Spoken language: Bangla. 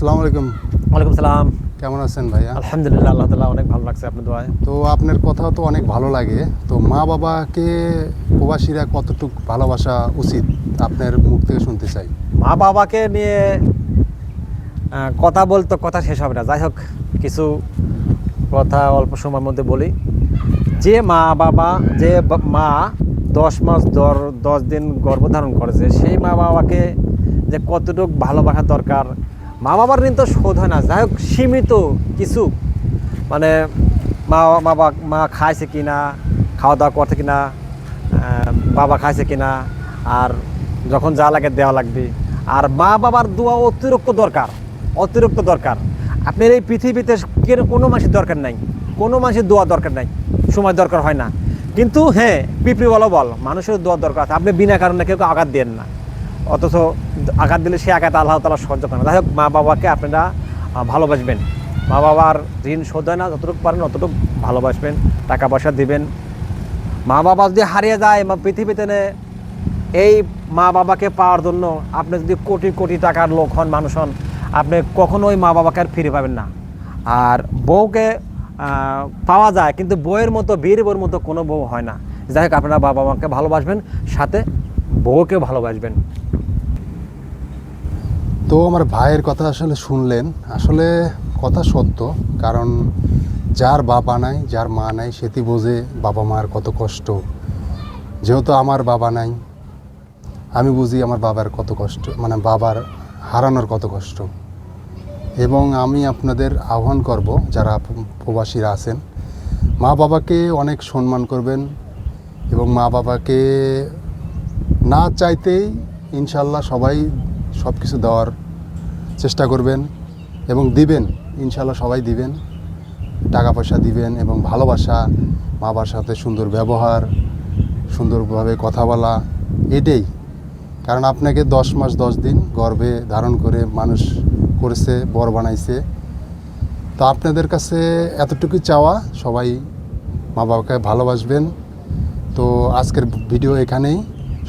আসসালামু আলাইকুম ওয়ালাইকুম সালাম। কেমন আছেন ভাইয়া? আলহামদুলিল্লাহ আল্লাহ তালা অনেক ভালো লাগছে আপনার দোয়ায়। তো আপনার কথা তো অনেক ভালো লাগে। তো মা বাবাকে প্রবাসীরা কতটুকু ভালোবাসা উচিত আপনার মুখ থেকে শুনতে চাই? মা বাবাকে নিয়ে কথা বলতে কথা শেষ হবে না। যাই হোক কিছু কথা অল্প সময়ের মধ্যে বলি। যে মা বাবা যে মা দশ মাস দর দশ দিন গর্ভধারণ করেছে সেই মা বাবাকে যে কতটুকু ভালোবাসা দরকার মা বাবার ঋণ তো শোধ হয় না। যাই হোক, সীমিত কিছু। মানে মা বাবা মা খাইছে কি না খাওয়া দাওয়া করছে কি না বাবা খাইছে কি না আর যখন যা লাগে দেওয়া লাগবে। আর মা বাবার দোয়া অতিরিক্ত দরকার অতিরিক্ত দরকার। আপনার এই পৃথিবীতে কেন, কোনো মানুষের দরকার নাই। কোনো মানুষের দোয়া দরকার নাই। সময় দরকার হয় না। কিন্তু হ্যাঁ পিঁপড়ি বলো বল মানুষের দোয়া দরকার আছে। আপনি বিনা কারণে কেউ আঘাত দেন না। অথচ আঘাত দিলে সে আঘাত আল্লাহ তালা সহ্য করে যাই হোক, মা বাবাকে আপনারা ভালোবাসবেন। মা বাবার ঋণ শোধ হয় না, যতটুকু পারেন অতটুকু ভালোবাসবেন টাকা পয়সা দিবেন। মা বাবা যদি হারিয়ে যায় মা পৃথিবীতে এই মা বাবাকে পাওয়ার জন্য আপনি যদি কোটি কোটি টাকার লোক হন, মানুষ হন, আপনি কখনোই মা বাবাকে আর ফিরে পাবেন না। আর বউকে পাওয়া যায়, কিন্তু বউয়ের মতো বীর বউর মতো কোনো বউ হয় না। যাই হোক, আপনারা বাবা মাকে ভালোবাসবেন, সাথে বউকে ভালোবাসবেন। তো আমার ভাইয়ের কথা আসলে শুনলেন। আসলে কথা সত্য, কারণ যার বাবা নাই, যার মা নাই সেটি বোঝে বাবা মার কত কষ্ট। যেহেতু আমার বাবা নাই, আমি বুঝি আমার বাবার কত কষ্ট মানে বাবার হারানোর কত কষ্ট। এবং আমি আপনাদের আহ্বান করব, যারা প্রবাসীরা আছেন মা বাবাকে অনেক সম্মান করবেন এবং মা বাবাকে না চাইতেই ইনশাল্লাহ সবাই সব কিছু দেওয়ার চেষ্টা করবেন এবং দিবেন, ইনশাল্লাহ সবাই দিবেন। টাকা পয়সা দিবেন এবং ভালোবাসা, মা বাবার সাথে সুন্দর ব্যবহার, সুন্দরভাবে কথা বলা, এটাই। কারণ আপনাকে দশ মাস, দশ দিন গর্ভে ধারণ করে মানুষ করেছে, বর বানাইছে। তো আপনাদের কাছে এতটুকু চাওয়া, সবাই মা বাবাকে ভালোবাসবেন। তো আজকের ভিডিও এখানেই।